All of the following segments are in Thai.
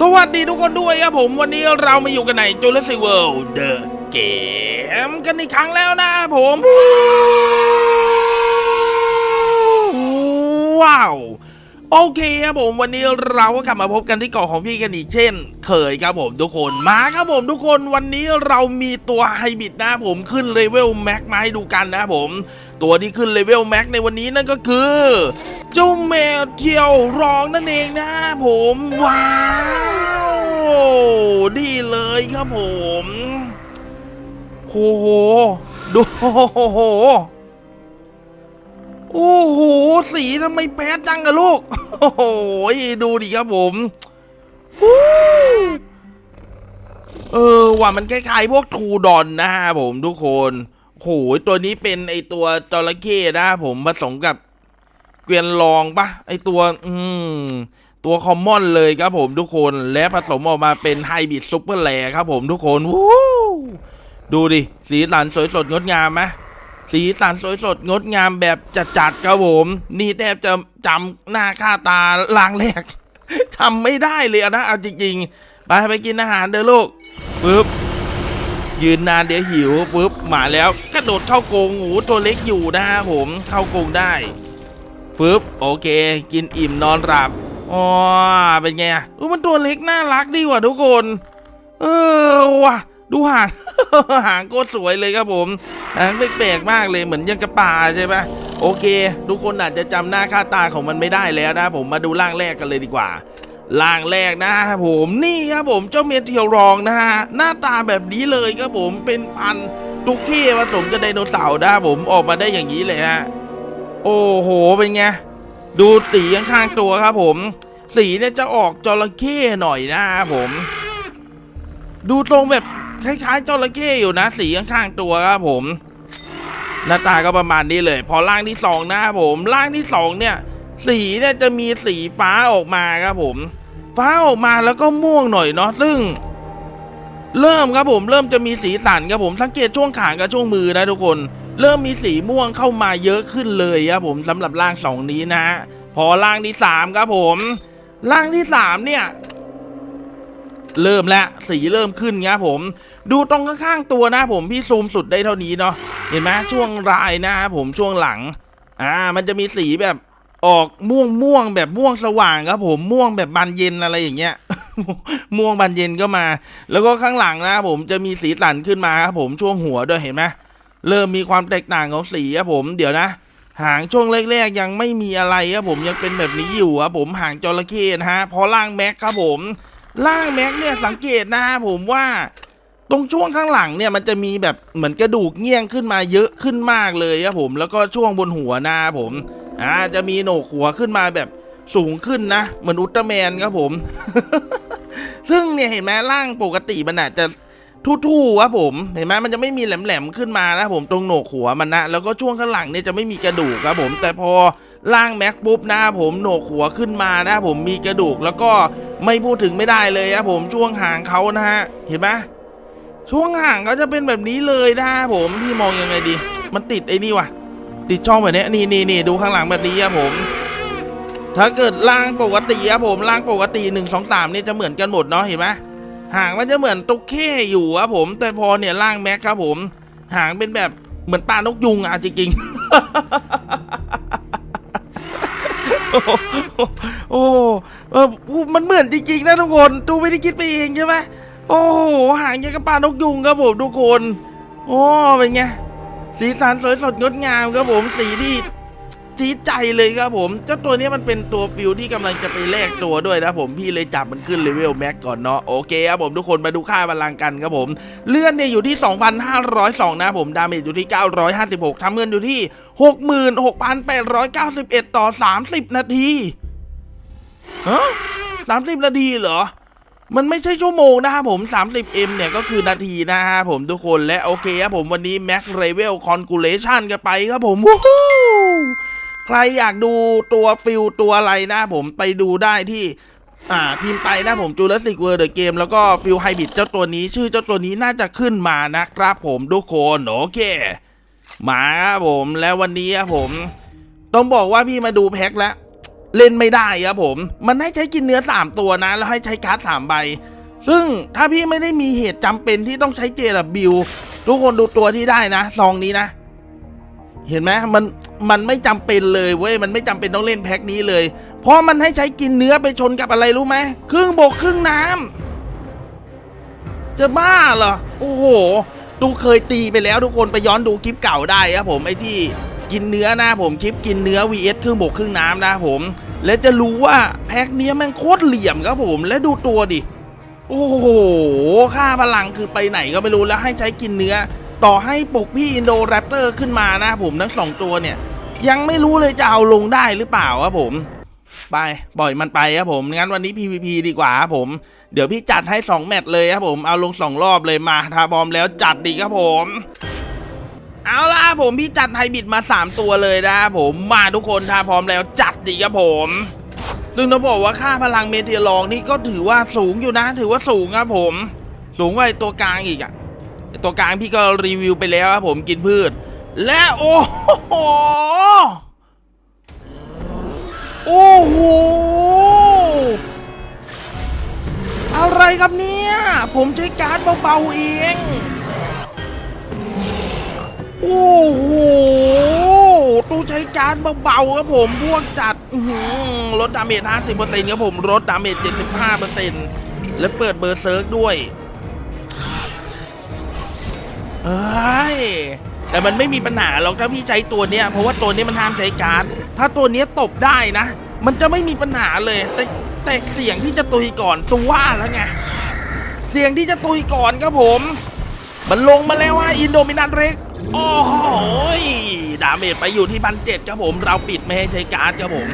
สวัสดีทุกคนด้วยครับผมวันนี้เรามาอยู่กันใน Jurassic World The Game กันอีกครั้งแล้วนะผม ว้าว โอเคครับผมวันนี้เราก็กลับมาพบกันที่เกาะของพี่กันอีกเช่น เคยครับผมทุกคนมาครับผมทุกคนวันนี้เรามีตัวไฮบิดนะผมขึ้นเลเวลแม็กมาให้ดูกันนะผม ตัวที่ขึ้นเลเวลแม็กในวันนี้นั่นก็คือ เจ้าแมวเที่ยวร้องนั่นเองนะผมว้าวดีเลยครับผมโอ้โหดูโอ้โหโอ้โห สีทำไมแป๊ดจังอะลูก โอ้โห ดูดิครับผมเออว่ามันคล้ายๆพวกทูดอนนะฮะผมทุกคน โหยตัวนี้เป็นไอตัวจระเข้นะผมผสมกับเกวียนลองปะไอตัว อืม ตัวคอมมอนเลยครับผมทุกคนและผสมออกมาเป็นไฮบริดซุปเปอร์แลครับผมทุกคนวู้ดูดิ สีสันสวยสดงดงามไหมสีสันสวยสดงดงามแบบจัดๆครับผม นี่แทบจะจำหน้าค่าตาลางแรกทำไม่ได้เลยนะเอาจริงๆ ไปไปกินอาหารเด้อลูกปึ๊บ ยืนนานเดี๋ยวหิวปึ๊บมาแล้วกระโดดเข้ากรงโอ้โหตัวเล็กอยู่นะฮะผมเข้ากรงได้ปึ๊บโอเค กินอิ่มนอนหลับอ๋อเป็นไงอะอุ๊ยมันตัวเล็กน่ารักดีว่ะทุกคน เออว่ะ ดูหางหางโคตรสวยเลยครับผมหางแปลกๆมากเลยเหมือนยังกระป่าใช่ปะโอเค ทุกคนอาจจะจำหน้าค่าตาของมันไม่ได้แล้วนะผมมาดูร่างแรกกันเลยดีกว่า ร่างแรกนะครับผมนี่ครับผมเจ้าเมเทียวรองนะฮะหน้าตาแบบนี้เลยครับผมเป็นพันธุ์ตุกเก้ผสมกับไดโนเสาร์นะผมออกมาได้อย่างนี้เลยฮะโอ้โหเป็นไงดูสีข้างๆตัวครับผม สีเนี่ยจะออกจระเข้หน่อยนะครับผม ดูตรงแบบคล้ายๆจระเข้อยู่นะ สีข้างๆตัวครับผม หน้าตาก็ประมาณนี้เลย พอร่างที่สองนะครับผมร่างที่สองเนี่ย สีเนี่ยจะมีสีฟ้าออกมาครับผม ฟ้าออกมาแล้วก็ม่วงหน่อยเนาะซึ่ง เริ่มครับผม เริ่มจะมีสีสันครับผมสังเกตช่วงขางกับช่วงมือนะทุกคน เริ่มมีสีม่วงเข้ามาเยอะขึ้นเลยครับผมสำหรับร่างสองนี้นะพอร่างที่สามครับผมร่างที่สามเนี่ยเริ่มแล้วสีเริ่มขึ้นครับผม ดูตรงข้างๆตัวนะผมพี่ซูมสุดได้เท่านี้เนาะเห็นไหมช่วงรายนะครับผมช่วงหลัง อ่า มันจะมีสีแบบ ออกม่วงม่วงแบบม่วงสว่างครับผมม่วงแบบบานเย็นอะไรอย่างเงี้ย ม่วงบานเย็นก็มา แล้วก็ข้างหลังนะครับผมจะมีสีสันขึ้นมาครับผมช่วงหัวด้วยเห็นไหมเริ่มมีความแตกต่างของสีครับผมเดี๋ยวนะ หางช่วงแรกๆยังไม่มีอะไรครับผมยังเป็นแบบนี้อยู่ครับผมหางจระเข้นะฮะพอล่างแม็กครับผมล่างแม็กเนี่ยสังเกตนะฮะผมว่าตรงช่วงข้างหลังเนี่ยมันจะมีแบบเหมือนกระดูกเงี้ยงขึ้นมาเยอะขึ้นมากเลยครับผมแล้วก็ช่วงบนหัวน้าผม อ่าจะมีโหนกหัวขึ้นมาแบบสูงขึ้นนะ เหมือนอุลตร้าแมนครับผม ซึ่งเนี่ยเห็นไหมร่างปกติมันอาจจะทู่ๆครับผม เห็นไหมมันจะไม่มีแหลมๆขึ้นมานะผมตรงโหนกหัวมันนะ แล้วก็ช่วงข้างหลังเนี่ยจะไม่มีกระดูกครับผมแต่พอล่างแม็กปุ๊บนะผมโหนกหัวขึ้นมานะผมมีกระดูกแล้วก็ไม่พูดถึงไม่ได้เลยครับผมช่วงหางเขานะฮะเห็นไหมช่วงห่างก็จะเป็นแบบนี้เลยนะผมพี่มองยังไงดี มันติดไอ้นี่ว่ะ ติดช่องแบบนี้นี่นี่นี่ดูข้างหลังแบบนี้ครับผม ถ้าเกิดล่างปกติครับผมล่างปกติหนึ่งสองสามนี่จะเหมือนกันหมดเนาะเห็นไหมหางมันจะเหมือนตุ๊กเข้อยู่ครับผม แต่พอเนี่ยล่างแม็กครับผม หางเป็นแบบเหมือนปลานกยุงอะจริงๆโอ้โอ้โหเออมันเหมือนจริงๆนะทุกคนตูไม่ได้คิดไปเองใช่ไหมโอ้โหหางยังกระปลานกยุงครับผมทุกคน โอ้เป็นไง สีสันสวยสดงดงามครับผมสีที่จี๊ดใจเลยครับผม เจ้าตัวนี้มันเป็นตัวฟิลที่กำลังจะไปแลกตัวด้วยนะผมพี่เลยจับมันขึ้นเลเวลแม็กก่อนเนาะโอเคครับผมทุกคนมาดูค่าพลังกันครับผมเลื่อนเนี่ยอยู่ที่ 2,502 นะผมดาเมจอยู่ที่ 956ทำเงินอยู่ที่ 66,891 ต่อ 30 นาทีฮะ30 นาทีเหรอ มันไม่ใช่ชั่วโมงนะครับผม 30M เนี่ยก็คือนาทีนะฮะผมทุกคนและโอเคครับผมวันนี้ Max Level Calculation กันไปครับผมวู้ฮูใครอยากดูตัวฟิลตัวอะไรนะผมไปดูได้ที่อ่าพิมพ์ไปนะผม Jurassic World The Game แล้วก็ฟิลไฮบิดเจ้าตัวนี้ ชื่อเจ้าตัวนี้น่าจะขึ้นมานะครับผมทุกคนโอเค มาครับผมแล้ววันนี้ครับผม ต้องบอกว่าพี่มาดูแพ็คแล้ว เล่นไม่ได้ครับผม มันให้ใช้กินเนื้อ 3 ตัวนะ แล้วให้ใช้การ์ด3ใบ ซึ่งถ้าพี่ไม่ได้มีเหตุจำเป็นที่ต้องใช้เจดับบิวทุกคนดูตัวที่ได้นะซองนี้นะ เห็นไหมมันมันไม่จำเป็นเลยเว้ยมันไม่จำเป็นต้องเล่นแพ็คนี้เลย เพราะมันให้ใช้กินเนื้อไปชนกับอะไรรู้ไหมครึ่งบกครึ่งน้ำจะบ้าเหรอโอ้โหดูเคยตีไปแล้วทุกคนไปย้อนดูคลิปเก่าได้ครับผมไอ้ที่กินเนื้อนะผมคลิปกินเนื้อ vs ครึ่งบกครึ่งน้ำนะผม และจะรู้ว่าแพ็คเนี้ยแม่งโคตรเหลี่ยมครับผมและดูตัวดิ โอ้โห ค่าพลังคือไปไหนก็ไม่รู้แล้วให้ใช้กินเนื้อ ต่อให้ปลุกพี่อินโดแรปเตอร์ขึ้นมานะผมทั้งสองตัวเนี่ย ยังไม่รู้เลยจะเอาลงได้หรือเปล่าครับผมไปปล่อยมันไปครับผม งั้นวันนี้ PVP ดีกว่าครับผม เดี๋ยวพี่จัดให้ 2 แมตช์เลยครับผม เอาลง 2 รอบเลยมาทาบอมแล้วจัดดีครับผม เอาล่ะผมพี่จัดไฮบิดมา 3 ตัวเลยนะผมมาทุกคนถ้าพร้อมแล้วจัดดีครับผม ซึ่งต้องบอกว่าค่าพลังเมเทียลองนี่ก็ถือว่าสูงอยู่นะ ถือว่าสูงครับผม สูงกว่าไอ้ตัวกลางอีกอะตัวกลางพี่ก็รีวิวไปแล้วครับผมกินพืช และโอ้โหโอ้โหอะไรครับเนี่ย ผมใช้การ์ดเบาๆเอง โอ้โหตู้ใช้การเบาๆครับผมพวกจัดลดดาเมจ50%ครับผมลดดาเมจ75%และเปิดเบอร์เซิร์กด้วยเอ้ยแต่มันไม่มีปัญหาหรอกถ้าพี่ใช้ตัวเนี้ยเพราะว่าตัวนี้มันห้ามใช้การ์ดถ้าตัวเนี้ยตบได้นะ มันจะไม่มีปัญหาเลย แต่แต่เสียงที่จะตุยก่อนตัวว่าแล้วไงเสียงที่จะตุยก่อนครับผม มันลงมาแล้วว่าอินโดมินันเร็ก โอ้โหดาเมจไปอยู่ที่พันเจ็ดครับผมเราปิดไม่ให้ใช้การ์ดครับผม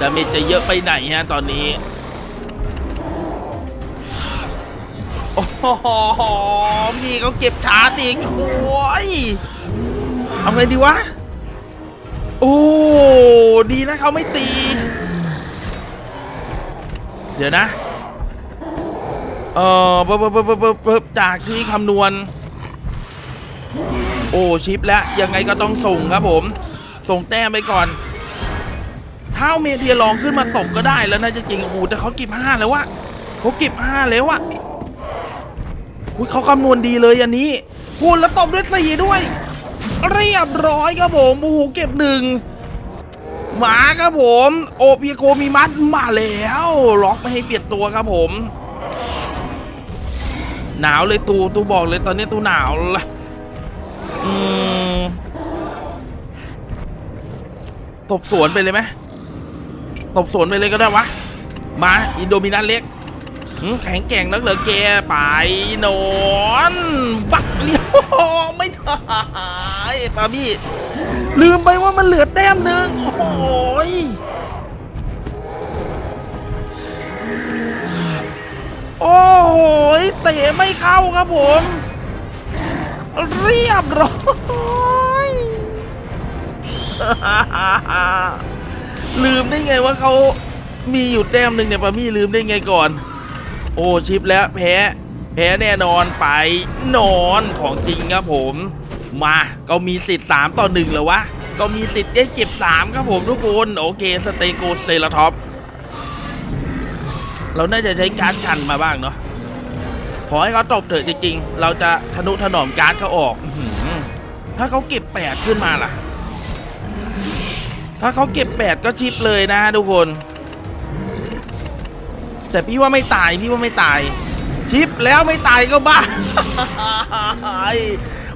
ดาเมจจะเยอะไปไหนฮะตอนนี้โอ้โหพี่เขาเก็บชาร์จอีกโอ้ยเอาไงดีวะโอ้ดีนะเขาไม่ตี เดี๋ยวนะ เออเบบเบบเบิบเบิบเบิบจากที่คำนวณ โอ้ชิปแล้วยังไงก็ต้องส่งครับผม ส่งแต้มไปก่อนเท้าเมเทียลองขึ้นมาตบก็ได้แล้วนะจริงโอ้โหแต่เขาเก็บห้าแล้ววะเขาเก็บห้าแล้ววะอุ๊ยเขาคำนวณดีเลยอันนี้คูณแล้วตบด้วยสี่ด้วย เรียบร้อยครับผมโอ้โหเก็บหนึ่งหมาครับผม โอเพียโกมีมัดมาแล้วล็อกไม่ให้เปลี่ยนตัวครับผม หนาวเลยตูตูบอกเลยตอนนี้ตูหนาวละ อืมตบสวนไปเลยไหมตบสวนไปเลยก็ได้วะ มาอินโดมินันเล็กแข็งแกร่งนักเหลือแกไปนอนบักเลี้ยวไม่ถ่ายปาบี้ลืมไปว่ามันเหลือแต้มหนึ่งโอ้ยโอ้โหยเตะไม่เข้าครับผม เรียบร้อยลืมได้ไงว่าเขามีอยู่แต้มหนึ่งเนี่ยปามี่ลืมได้ไงก่อน โอ้ชิปแล้วแพ้ แพ้แน่นอนไปนอนของจริงครับผม มาก็มีสิทธิ์ 3 ต่อ1แล้ววะ ก็มีสิทธิ์ได้เก็บ 3 ครับผมทุกคน โอเคสเตโกเซราท็อปเราน่าจะใช้การ์ดกันมาบ้างเนาะ ขอให้เขาตบเถอะจริงๆ เราจะทนุถนอมการ์ดเขาออกอถ้าเขาเก็บ8ขึ้นมาล่ะ ถ้าเขาเก็บ8ก็ชิปเลยนะทุกคน แต่พี่ว่าไม่ตายพี่ว่าไม่ตาย ชิปแล้วไม่ตายก็บ้า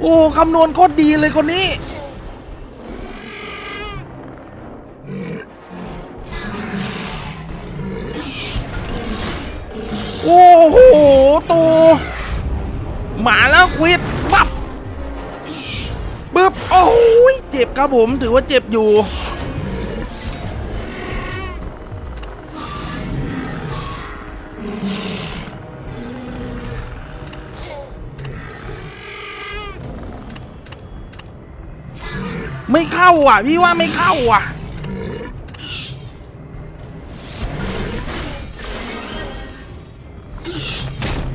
โอ้คำนวณโคตรดีเลยคนนี้ โอ้โหตูหมาแล้วควิดบับปึ๊บโอ้ยเจ็บครับผมถือว่าเจ็บอยู่ ไม่เข้าอะ พี่ว่าไม่เข้าอะ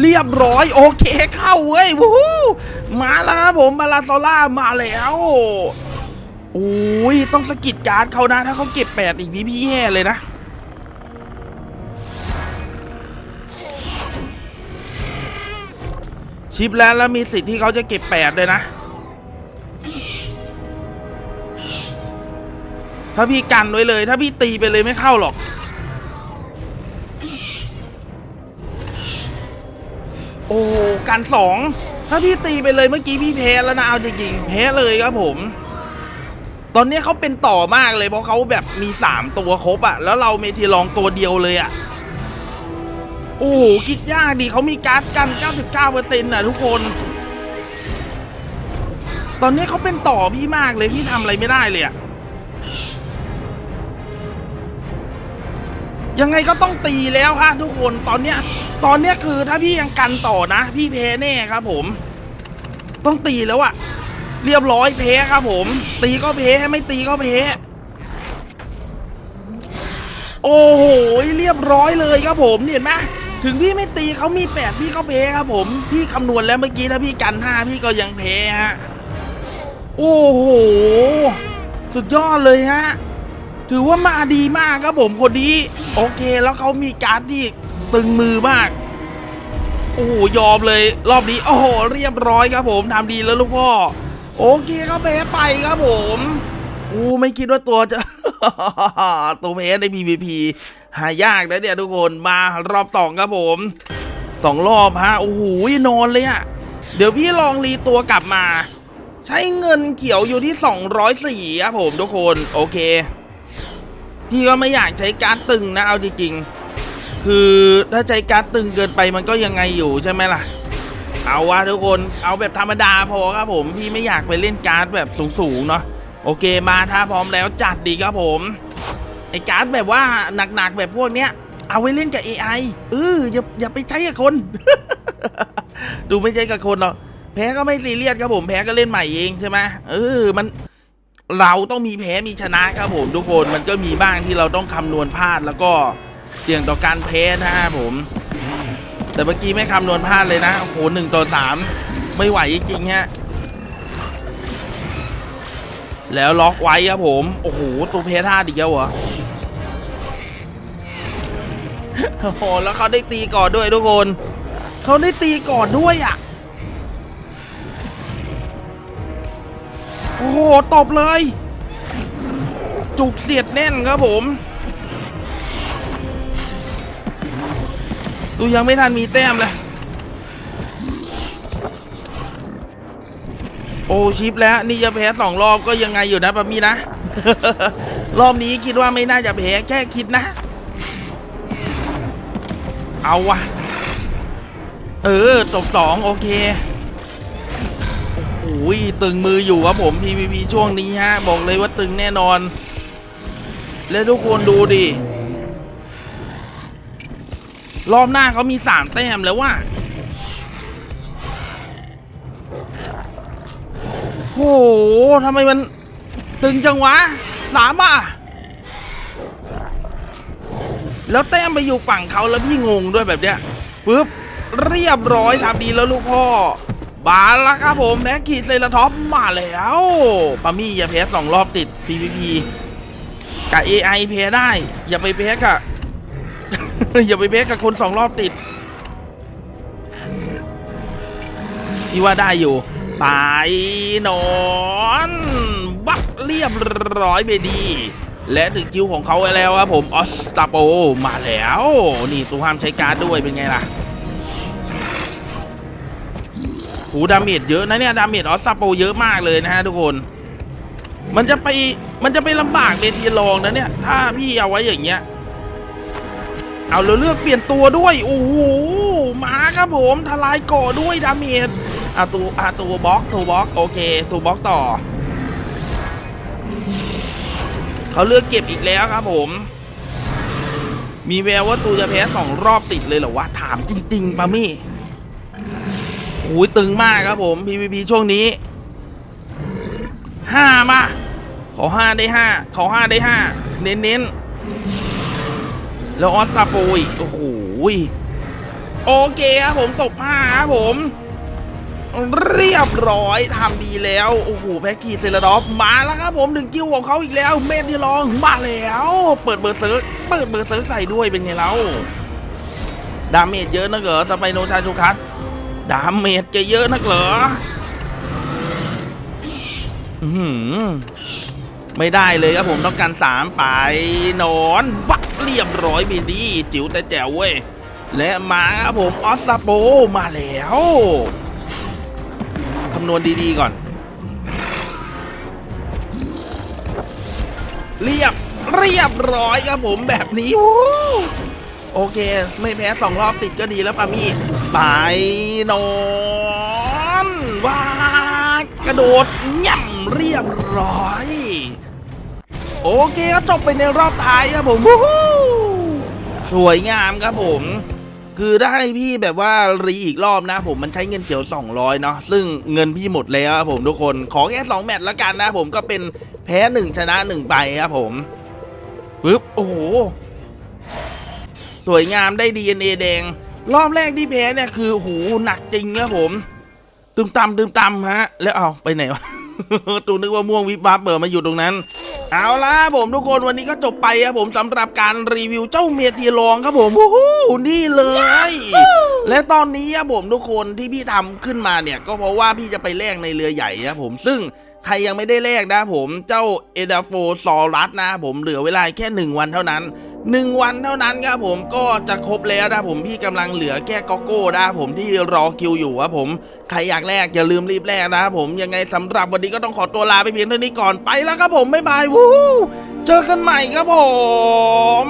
เรียบร้อยโอเคเข้าเว้ยวู้ฮู้มาแล้วครับผมบาลาโซล่ามาแล้วโอ้ยต้องสกิดการ์ดเขานะถ้าเขาเก็บแปดอีกนี้พี่แย่เลยนะชิปแล้วแล้วมีสิทธิ์ที่เขาจะเก็บแปดเลยนะ ถ้าพี่กันไว้เลย ถ้าพี่ตีไปเลยไม่เข้าหรอก โอ้กันสองถ้าพี่ตีไปเลยเมื่อกี้พี่แพ้แล้วนะเอาจริงๆแพ้เลยครับผม ตอนนี้เขาเป็นต่อมากเลยเพราะเขาแบบมีสามตัวครบอะแล้วเราเมทีลองตัวเดียวเลยอะโอ้โหคิดยากดีเขามีการ์ดกัน 99%น่ะทุกคน ตอนนี้เขาเป็นต่อพี่มากเลยพี่ทำอะไรไม่ได้เลยอะยังไงก็ต้องตีแล้วฮะทุกคนตอนเนี้ย ตอนเนี้ยคือถ้าพี่ยังกันต่อนะ พี่แพ้แน่ครับผม ต้องตีแล้วอะเรียบร้อยแพ้ครับผม ตีก็แพ้ไม่ตีก็แพ้โอ้โหเรียบร้อยเลยครับผมเห็นไหมถึงพี่ไม่ตีเขามีแปดพี่ก็แพ้ครับผม พี่คำนวณแล้วเมื่อกี้ถ้าพี่กันห้าพี่ก็ยังแพ้ฮะโอ้โหสุดยอดเลยฮะ ถือว่ามาดีมากครับผมคนนี้ โอเคแล้วเขามีการ์ดที่ ตึงมือมาก โอ้โหยอมเลย รอบนี้ โอ้โห เรียบร้อยครับผมทำดีแล้วลูกพ่อ โอเคครับแพ้ไปครับผมอู้ไม่คิดว่าตัวจะตัวแพ้ใน PVP หายากนะเนี่ยทุกคนมารอบสองครับผมสองรอบฮะโอ้โหนอนเลยอะเดี๋ยวพี่ลองรีตัวกลับมา ใช้เงินเขียวอยู่ที่ 204ครับผมทุกคน โอเค พี่ก็ไม่อยากใช้การตึงนะเอาจริงๆ คือถ้าใช้การ์ดตึงเกินไปมันก็ยังไงอยู่ใช่ไหมล่ะ เอาวะทุกคนเอาแบบธรรมดาพอครับผมพี่ไม่อยากไปเล่นการ์ดแบบสูงๆเนาะโอเคมาถ้าพร้อมแล้วจัดดีครับผมไอการ์ดแบบว่าหนักๆแบบพวกเนี้ย เอาไว้เล่นกับ AI เอออย่าอย่าไปใช้กับคน ดูไม่ใช่กับคนหรอกแพ้ก็ไม่ซีเรียสครับผมแพ้ก็เล่นใหม่เองใช่ไหมเออมันเราต้องมีแพ้มีชนะครับผมทุกคนมันก็มีบ้างที่เราต้องคำนวณพลาดแล้วก็ เสี่ยงต่อการแพ้นะครับผม แต่เมื่อกี้ไม่คำนวณพลาดเลยนะ โอ้โหหนึ่งต่อสามไม่ไหวจริงๆฮะ แล้วล็อกไว้ครับผม โอ้โห ตัวเพท่าดีแล้วเหรอโอ้โห แล้วเขาได้ตีก่อนด้วยทุกคน เขาได้ตีก่อนด้วยอะ โอ้โห ตบเลย จุกเสียดแน่นครับผม ดูยังไม่ทันมีแต้มเลย โอ้ชิปแล้วนี่จะแพ้สองรอบก็ยังไงอยู่นะปะมี่นะ รอบนี้คิดว่าไม่น่าจะแพ้แค่คิดนะ เอาวะเออจบสองโอเคโอ้ยตึงมืออยู่ครับผม PVP ช่วงนี้ฮะ บอกเลยว่าตึงแน่นอน แล้วทุกคนดูดิ รอบหน้าเขามีสามแต้มแล้วว่าโหทำไมมันตึงจังวะสามอะ แล้วแต้มไปอยู่ฝั่งเขาแล้วพี่งงด้วยแบบเนี้ยฟึบเรียบร้อยทำดีแล้วลูกพ่อ บาลแล้วครับผมแม็กขีดเซราท็อปมาแล้วปามี่อย่าแพ้สองรอบติด PVP กับ AI แพ้ได้ อย่าไปแพ้กับ อย่าไปแพ้กับคนสองรอบติดพี่ว่าได้อยู่ไปนอนบักเรียบร้อยไปดี และถึงคิวของเขาไว้แล้วครับผมออสตาโปมาแล้ว นี่ตัวห้ามใช้การด้วยเป็นไงล่ะหูดาเมจเยอะนะเนี่ยดาเมจออสซาโปเยอะมากเลยนะฮะทุกคน มันจะไปมันจะไปลำบากเมทีลองนะเนี่ย ถ้าพี่เอาไว้อย่างเงี้ย เอาเราเลือกเปลี่ยนตัวด้วย โอ้โห มาครับผมทลายก่อด้วยดาเมจอะตัวอะตัวบล็อกตัวบล็อกโอเคตัวบล็อกต่อ เขาเลือกเก็บอีกแล้วครับผม มีแววว่าตูจะแพ้สองรอบติดเลยเหรอวะ ถามจริง ๆปามี่โอ้ยตึงมากครับผม PVP ช่วงนี้ห้ามาขอห้าได้ห้าขอห้าได้ห้าเน้นเน้นๆ แล้วออสซาโปอีกโอ้โหโอเคครับผมตบห้าครับผม เรียบร้อยทำดีแล้ว โอ้โหแพ็กกี้เซเลดอฟมาแล้วครับผมหนึ่งคิวของเขาอีกแล้ว เมทีลองมาแล้ว เปิดเบอร์เซิร์กเปิดเบอร์เซิร์กใส่ด้วยเป็นไงเราดาเมจเยอะนักเหรอสไปโนชาชูคัสดาเมจจะเยอะนักเหรออื้อหือไม่ได้เลยครับผมต้องการสามไปนอนบัก เรียบร้อยบีดีจิ๋วแต่แจ๋วเว้ย และมาครับผมออสซาโปมาแล้วคำนวณดีๆก่อน เรียบเรียบร้อยครับผมแบบนี้โอเค ไม่แพ้สองรอบติดก็ดีแล้วปามี่ไปนอนว้ากระโดดย่ำเรียบร้อย โอเคก็จบไปในรอบท้ายครับผมสวยงามครับผมคือได้พี่แบบว่ารีอีกรอบนะผมมันใช้เงินเกี่ยว 200 เนาะซึ่งเงินพี่หมดแล้วครับผมทุกคนขอแค่2แมตช์ละกันนะผมก็เป็นแพ้ 1 ชนะ 1 ไปครับผมปึ๊บโอ้โห สวยงามได้ DNA แดง รอบแรกที่แพ้เนี่ยคือโหหนักจริงครับผม ตึมตำตึมตำฮะ แล้วเอาไปไหนวะตูนึกว่าม่วงวิบวับเปิดมาอยู่ตรงนั้น เอาล่ะผมทุกคนวันนี้ก็จบไปครับผมสำหรับการรีวิวเจ้าเมียทีลองครับผมโอ้โหนี่เลย และตอนนี้ครับผมทุกคนที่พี่ทำขึ้นมาเนี่ย ก็เพราะว่าพี่จะไปแลกในเรือใหญ่ครับผมซึ่ง ใครยังไม่ได้แลกนะผมเจ้าเอดาโฟซอรัสนะผมเหลือเวลาแค่ 1 วันเท่านั้น 1 วันเท่านั้นครับผมก็จะครบแล้วนะผมพี่กำลังเหลือแค่กโก้นะผมที่รอคิวอยู่ครับผมใครอยากแลกอย่าลืมรีบแลกนะครับผมยังไงสำหรับวันนี้ก็ต้องขอตัวลาไปเพียงเท่านี้ก่อนไปแล้วครับผมบ๊ายบายวู้เจอกันใหม่ครับผม